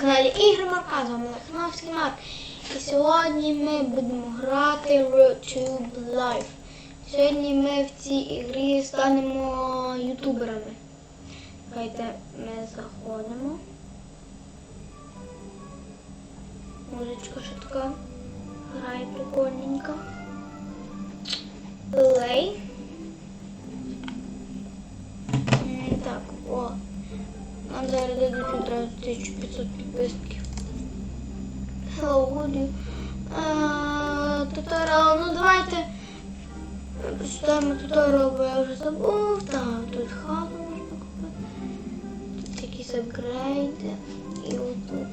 каналі Ігри Марка, з вами Лехновський Марк. І сьогодні ми будемо грати Road to Life. Сьогодні ми в цій ігрі станемо ютуберами. Давайте ми заходимо. Музичка така. Грає прикольненько. Play. Так, о. Нам зараз дадуть одразу 1500 підписників. Hello, would Туторіал, ну давайте почитаємо туторіал, бо я вже забув. Так, тут хату можна купити. Тут якісь апгрейди. І отут.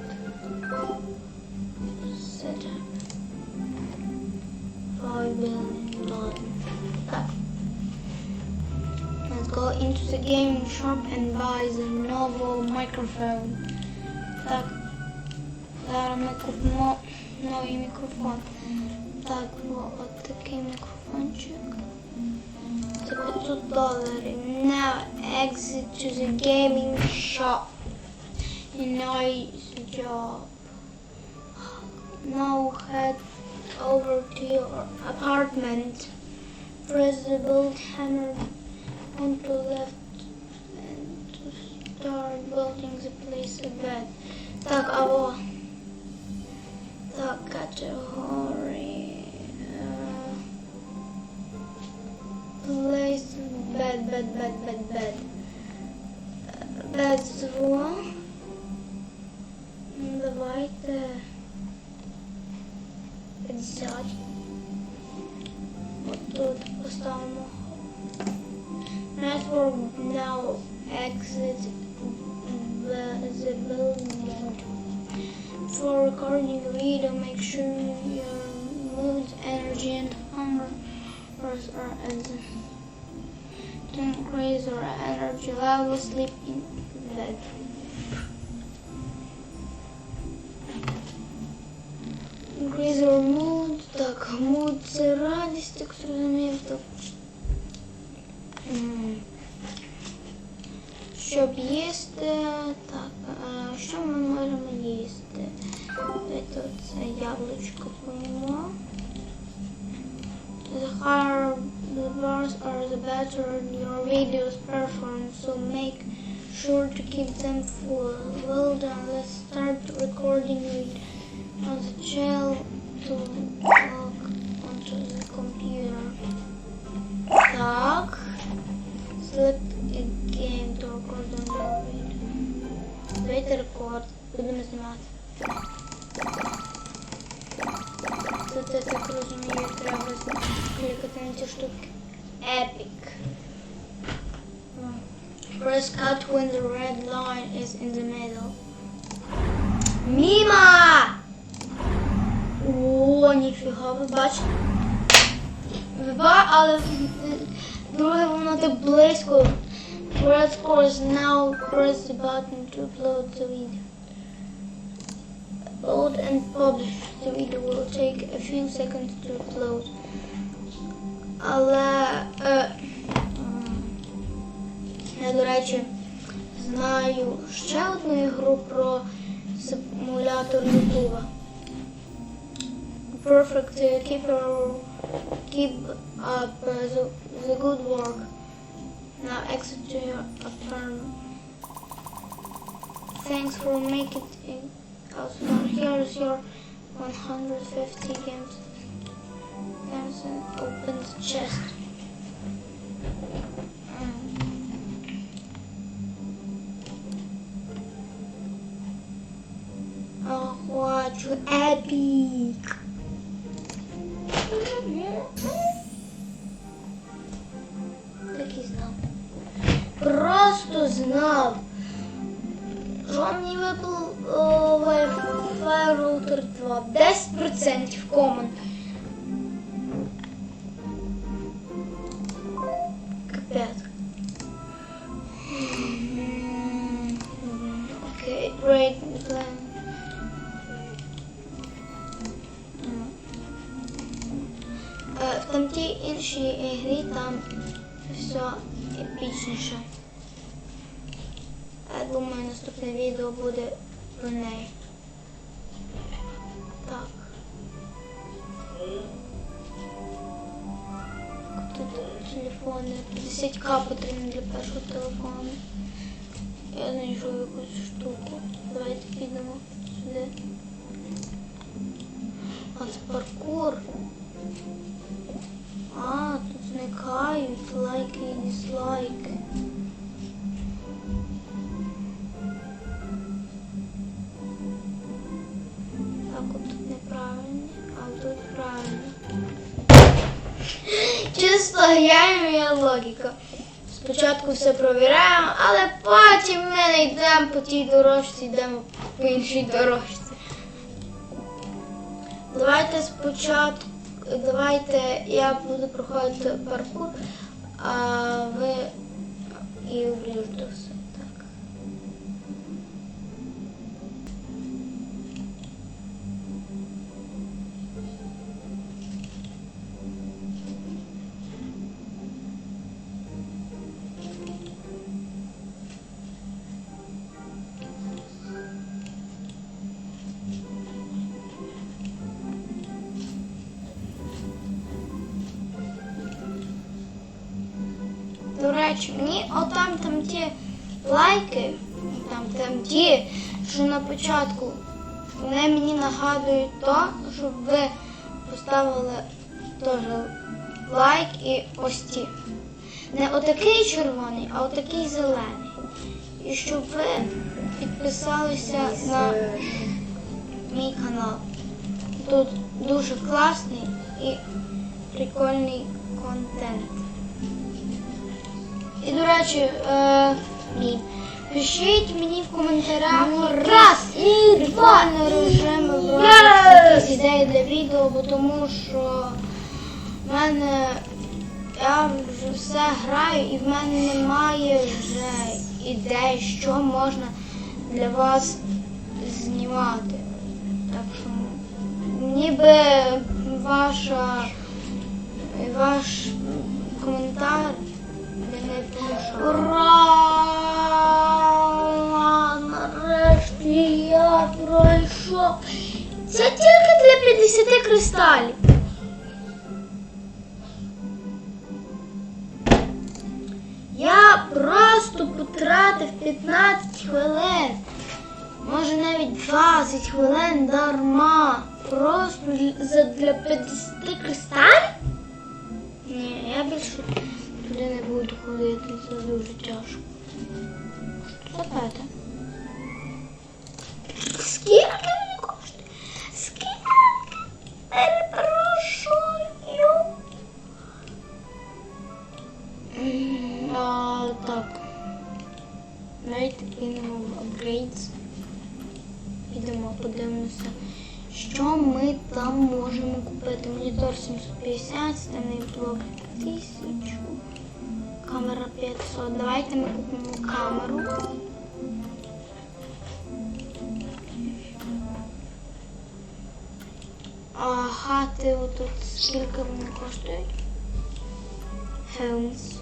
Five billion. Так. Let's go into the game shop and buy the novel microphone. Так. Зараз ми купимо новий мікрофон. Так, о, от такий мікрофончик. Це 500 доларів. Now exit to the gaming shop. Nice job. Now head over to your apartment. Press the build hammer on to left and to start building the place a bed. Так, алло. Так, category. Uh, place bed, bed, bed, bed, bed. Uh, Bed зво. Ну, Давайте 50. От тут поставимо. Network now exit the, building. For recording a video, make sure your mood, energy, and hunger are to increase your energy level. Sleep in bed. яблучко поїмо. The higher the bars are, the better your videos perform, so make sure to keep them full. Well done, let's start recording with on the shell Так близько. Press pause now, press the button to upload the video. Upload and publish. The video will take a few seconds to upload. Але е, я, до речі, знаю ще одну ігру про симулятор Ютуба. Perfect uh, keep keep up uh, the, the good work. Now exit to your apartment. Thanks for making it out fun. Here's your 150 games. Games and open the chest. Mm. Oh, wow, you epic! Look, he's not. Просто знав. Router 2? 10% common. Капець. Окей, great plan. Е, В тамтій іншій ігрі там все епічніше. Думаю, наступне відео буде про неї. Так. Тут телефони. 50к потрібно для першого телефону. Я знайшов якусь штуку. Давайте підемо сюди. А це паркур. А, тут зникають лайки і дизлайки. Чисто її логіка. Спочатку все провіряємо, але потім ми не йдемо по тій дорожці, йдемо по іншій дорожці. Давайте спочатку, давайте я буду проходити паркур, а ви і в все. Речі, мені отам там ті лайки, там, там ті, що на початку, вони мені нагадують то, щоб ви поставили теж лайк і ось ті. Не отакий червоний, а отакий зелений. І щоб ви підписалися на мій канал. Тут дуже класний і прикольний контент. І, до речі, е, ні. Пишіть мені в коментарях раз і два режими якісь ідеї для відео, бо тому що в мене я вже все граю і в мене немає вже ідей, що можна для вас знімати. Так що ніби ваша ваш коментар. Ура! Нарешті я пройшов. Це тільки для 50 кристалів. Я просто потратив 15 хвилин. Може навіть 20 хвилин дарма. Просто для- за- 50 кристалів? Ні, я більше туди не буду ходити, це дуже тяжко. Це? Скільки мені коштує? Скільки? Перепрошую. А, так. Давайте кинемо в. Підемо, подивимося, що ми там можемо купити. Монітор 750, стальний блок 1000, камера 500. Давайте ми купимо камеру. А хати отут скільки вони коштують? Homes.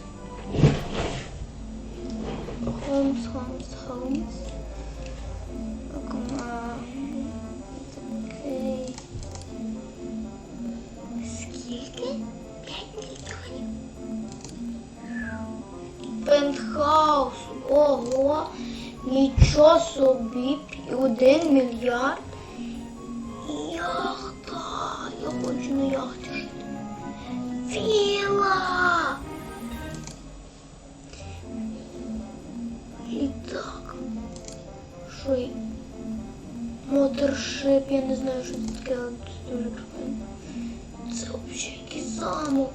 Homes, homes, homes. 1 мільярд. Яхта. Я хочу на яхті жити. Віла. І так. Що є? Моторшип, я не знаю, що це таке, але це дуже прикольно. Це взагалі якийсь замок.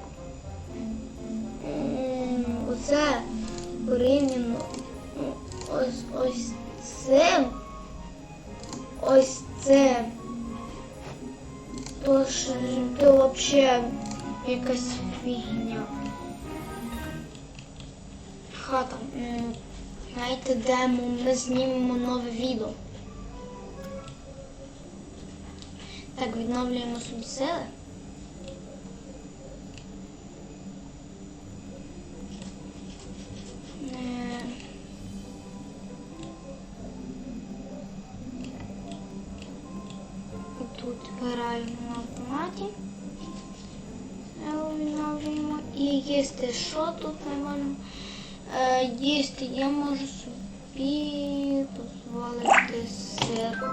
Оце порівняно. Ну, ось ось цим. Ось це. То то взагалі якась фігня. Хата. Знаєте, де ми, знімемо нове відео. Так, відновлюємо собі сир.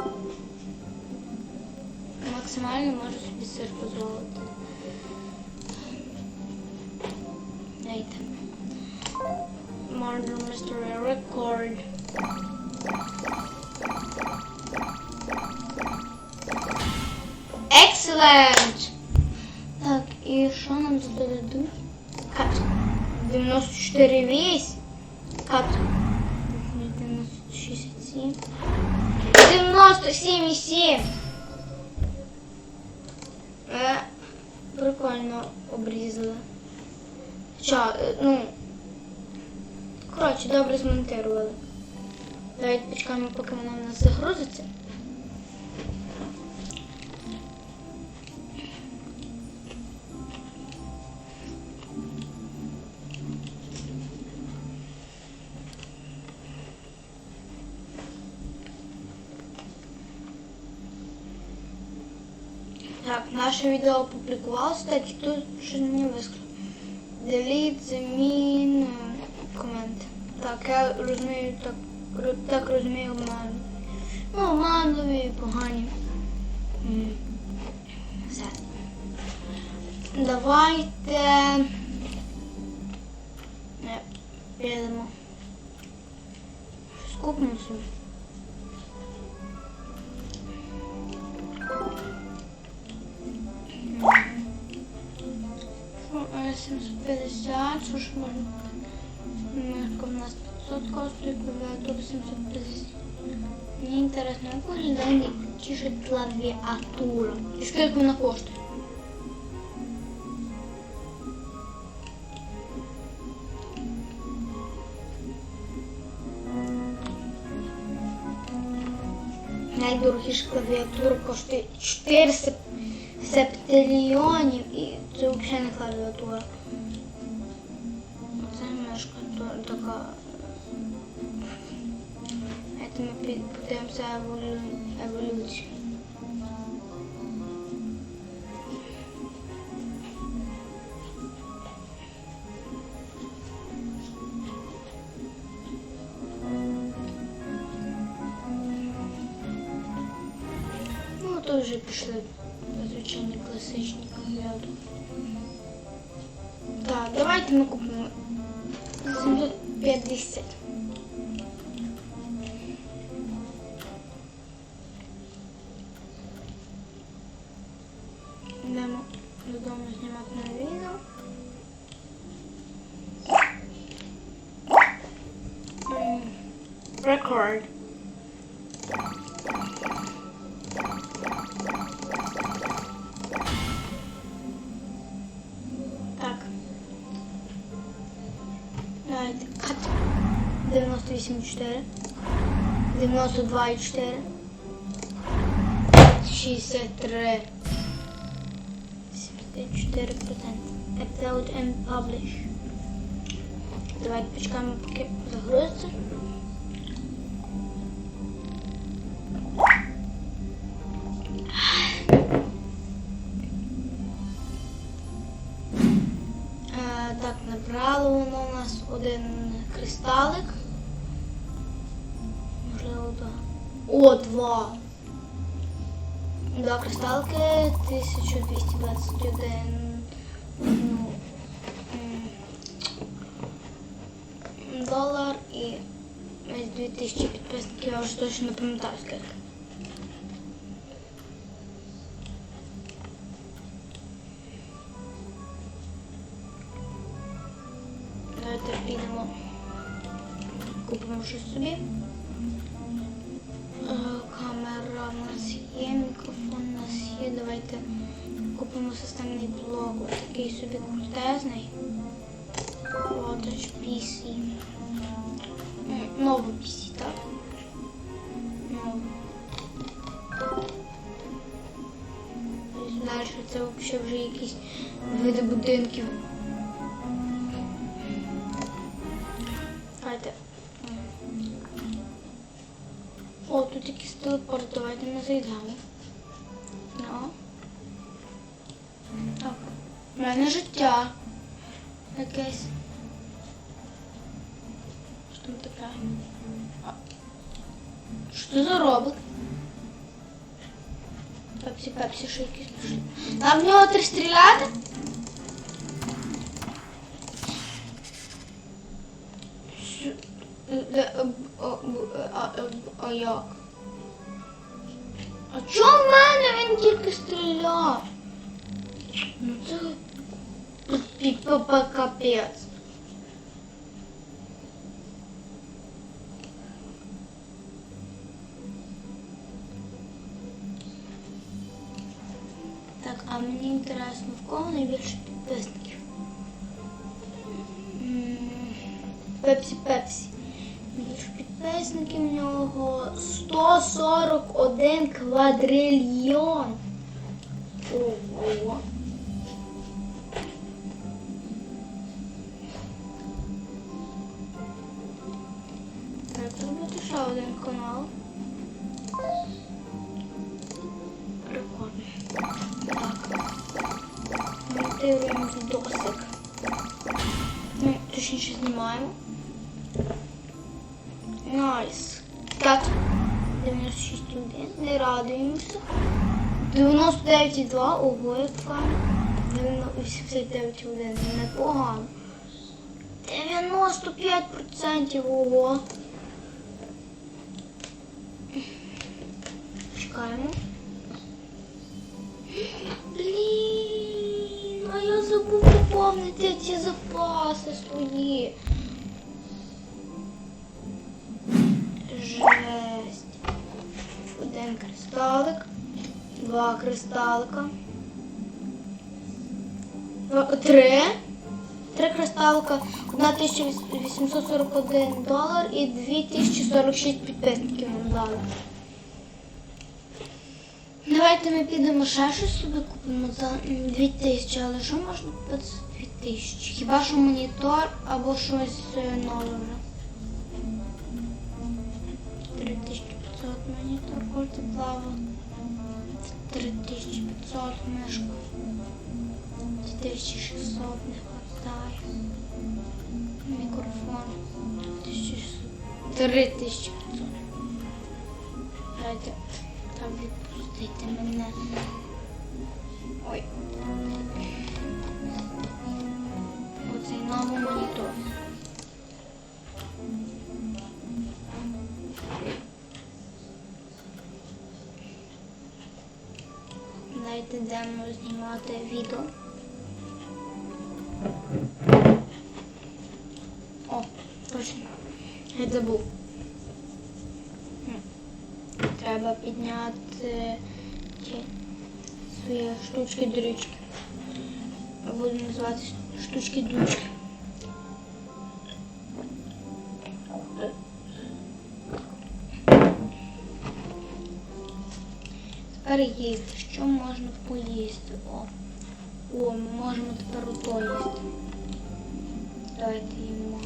Максимально можу собі сир дозволити. Дайте. Murder Mystery Record. Excellent! Так, і що нам тут дадуть? Кат. 94 весь. Кат. 97,7. Е, прикольно обрізали. Хоча, е, ну. Коротше, добре змонтували. Давайте почекаємо, поки вона в нас загрузиться. Так, наше відео опублікувалося, так і тут щось мені вискочило. Delete, замін, комент. Так, я розумію, так, так розумію обман. Ну, обманливі, погані. Все. Давайте. Не, підемо. Скупимо клавіатура 750. Мені інтересно, як виглядає тішить клавіатура. І скільки вона коштує? Найдорожча клавіатура коштує 400 септиліонів і це взагалі не клавіатура. Оце мишка то- така. Це ми під- подивимося еволю... еволюцію. Ну, то вже пішли звичайні класичні клавіатури. Так, давайте ми купимо 750. 92,4. 63. 74%. Upload and publish. Давайте почекаємо, поки загрузиться. Два кристалки, 1221 ну, м, долар і ось 2000 підписників, я вже точно не пам'ятаю скільки. Давайте купимо системний блок. Такий собі крутезний. Watch PC. Новий PC, так? Новий. Далі це взагалі вже якісь види будинків. Давайте. О, тут якийсь телепорт, давайте ми зайдемо. Мене життя. Якесь. Що там таке? Що за робот? Пепсі, пепсі, що якісь пішли. Там в нього три стріляти? Е, е, е, А, як? А чого в мене він тільки стріляв? Ну це пі- капець. Так, а мені інтересно, в кого найбільше підписників? Пепсі Пепсі. Більше підписників в нього 141 квадрильйон. Ого. Монтуємо відосик. Ну, точніше знімаємо. Найс. Так. 96,1. Не радуємося. 99,2. Ого, як файно. 89,1. Непогано. 95% ого. Ці запаси свої. Жесть. Один кристалик. Два кристалика. Три. Три кристалика. 1841 долар і 2046 підписників нам дали. Давайте ми підемо ще щось собі купимо за 2000, але що можна купити за 2000? Хіба що монітор або щось е, нове 3500 монітор мультиплава. 3500 мишка. 2600 не хватає. Мікрофон. 3500. Дайте. Там відпустити мене. Ой. Оцей новий монітор. Дайте йдемо знімати відео. О, точно. Я забув. Треба підняти ті свої штучки-дрючки. Буду називати штучки-дрючки. Тепер їсти. Що можна поїсти? О, О ми можемо тепер ото їсти. Давайте їмо.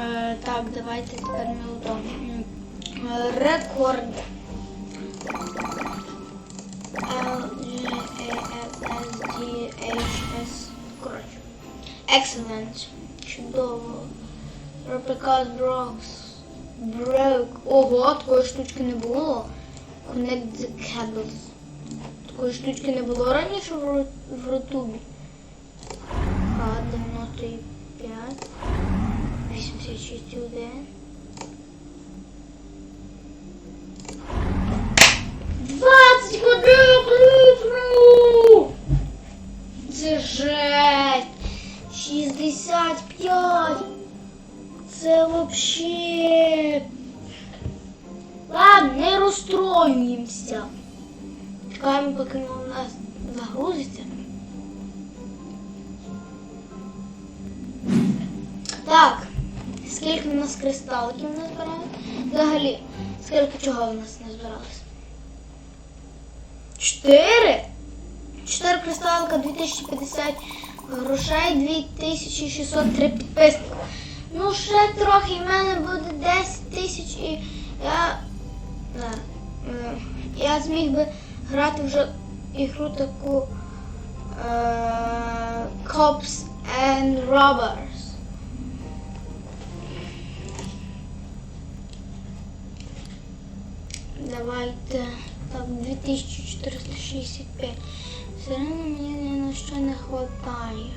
Е, так, давайте тепер ми ото. Е, Рекорд. L, G, A, F, S, D, H, S. Коротше. Excellent. Чудово. Replicas Brooks. Broke. Ого, такої штучки не було. Connect the cables. Такої штучки не було раніше в, ру- Рутубі. А, 95. 86,1. 20 кубів літру! Це жесть! 65! Це вообще... Ладно, не розстроюємося. Чекаємо, поки у нас загрузиться. Так, скільки у нас кристаликів назбирали? Взагалі, скільки чого в нас не назбиралось? Чотири? Чотири кристалика, 2050 грошей, 2603 підписника. Ну, ще трохи, в мене буде 10 тисяч і я... Я зміг би грати вже ігру таку е, Cops and Robbers. Давайте так, 2465. Все одно мені ні на що не вистачає.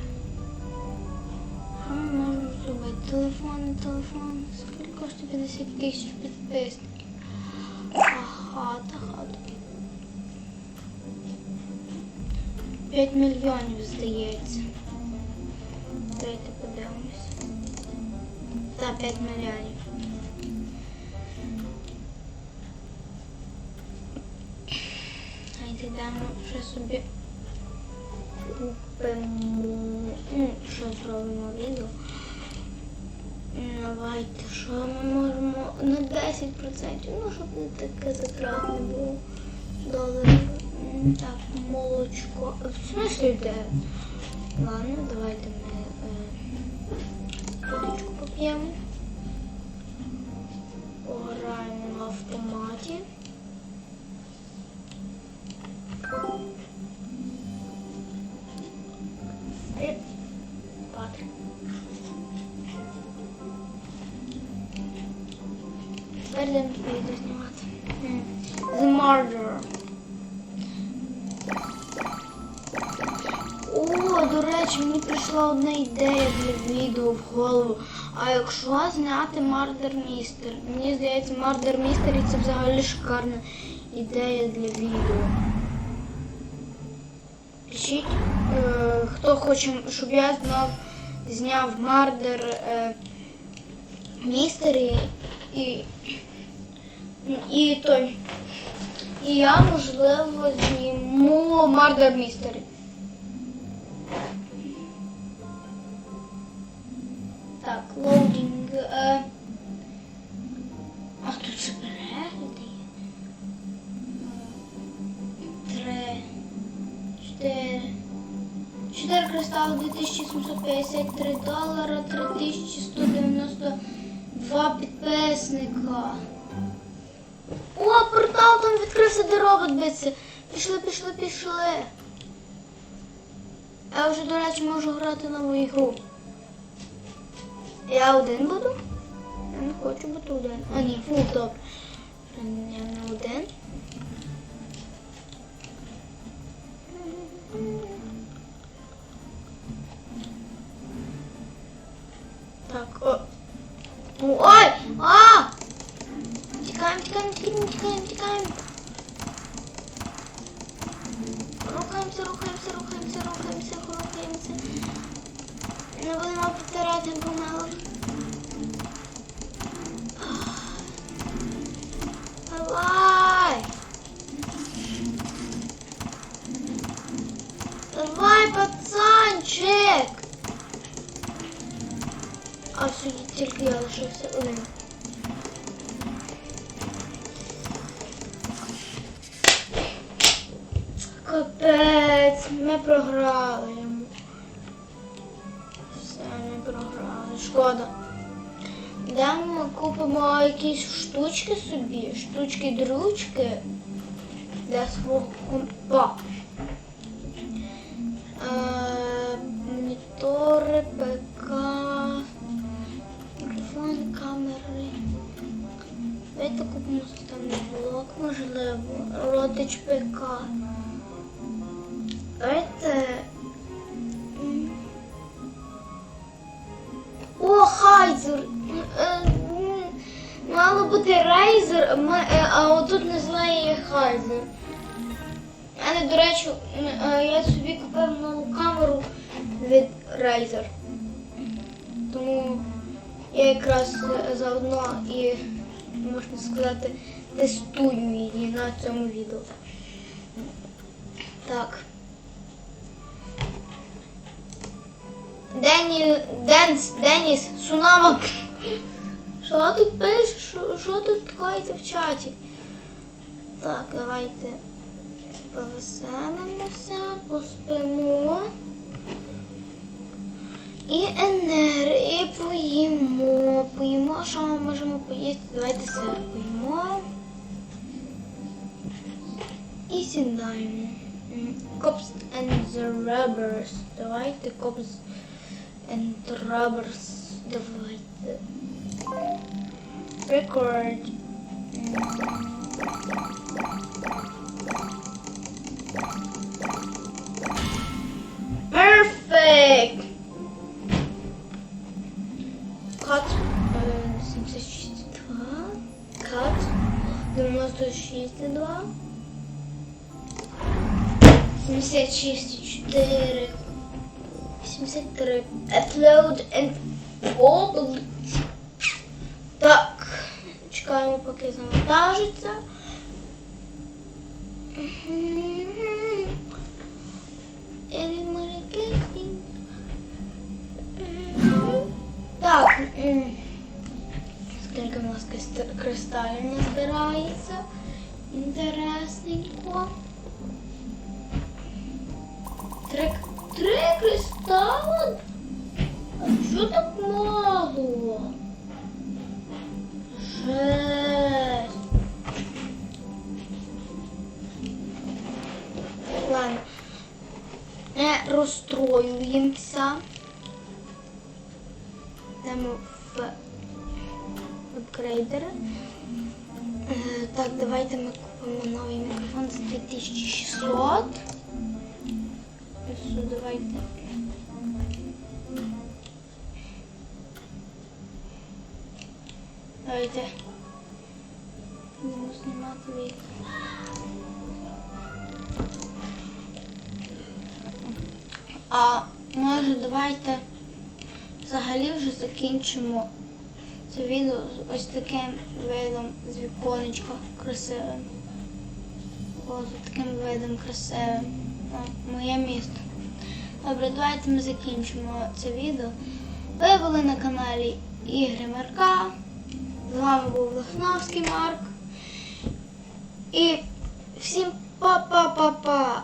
Що ми можемо зробити? Телефон, телефон. Скільки коштує 50 тисяч підписників? Хата, хата. 5 мільйонів, здається. Давайте подивимось. Так, 5 мільйонів. Давайте йдемо вже собі купимо. Ну, що зробимо відео. Давайте, що ми можемо на 10%, ну, щоб не таке затратне було. Доларів. Так, молочко. В смысле де? Ладно, давайте ми е, водичку поп'ємо. Тепер йдемо відео знімати. The Murderer. О, до речі, мені прийшла одна ідея для відео в голову. А якщо зняти Мардер Містер? Мені здається, Мардер Містер і це взагалі шикарна ідея для відео. Пишіть, е, хто хоче, щоб я знав, зняв Мардер е, Містер і, і, той. І я, можливо, зніму Мардер Містері. Так, лоудинг. Е... А тут це перегляди. Три. Чотири. Чотири кристали 2753 долара, 3192 підписника. Там відкрився, де робот биться. Пішли, пішли, пішли. Я вже, до речі, можу грати нову ігру. Я один буду? Я не хочу бути один. А ні, фу, добре. Я не один. Рухаємося, рухаємося, рухаємося, рухаємося, рухаємося. Не будемо повторяти помилок. Давай! Давай, пацанчик! А сьогодні тільки я лишився один. Капець, ми програли. Все, ми програли. Шкода. Йдемо, купимо якісь штучки собі, штучки-дрючки для свого компа. Е, монітори, ПК, мікрофон, камери. Давайте купимо системний блок, можливо, родич ПК. Давайте. О, хайзер! Е, Мало бути рейзер, м- е, а отут називає хайзер. Мене, до речі, е, я собі купив нову камеру від Razer. Тому я якраз заодно і, можна сказати, тестую її на цьому відео. Так. Дені, Денс, Деніс, Сунама. Що тут пише? Що, тут коїться в чаті? Так, давайте повеселимося, поспимо. І енергії поїмо. Поїмо, що ми можемо поїсти. Давайте все поїмо. сідаємо. М, Cops and the Robbers. Давайте Cops and Robbers. Давайте. Record. Perfect! Кат е, 76,2. Кат 96,2. 76,4. 83. Upload and publish. Так. Чекаємо, поки завантажиться. Так. Скільки в нас крист- кристалів не збирається. Інтересненько. Три, три кристали? А що так мало? Жесть. Ладно. Не розстроюємося. Йдемо в апгрейдери. Е, Так, давайте ми купимо новий мікрофон за 2600. Ось, давайте. Давайте. Будемо знімати відео. А може давайте взагалі вже закінчимо це відео з ось таким видом з віконечка красивим. О, з таким видом красивим. О, моє місто. Добре, давайте ми закінчимо це відео. Ви були на каналі Ігри Марка. З вами був Лохновський Марк. І всім па-па-па-па!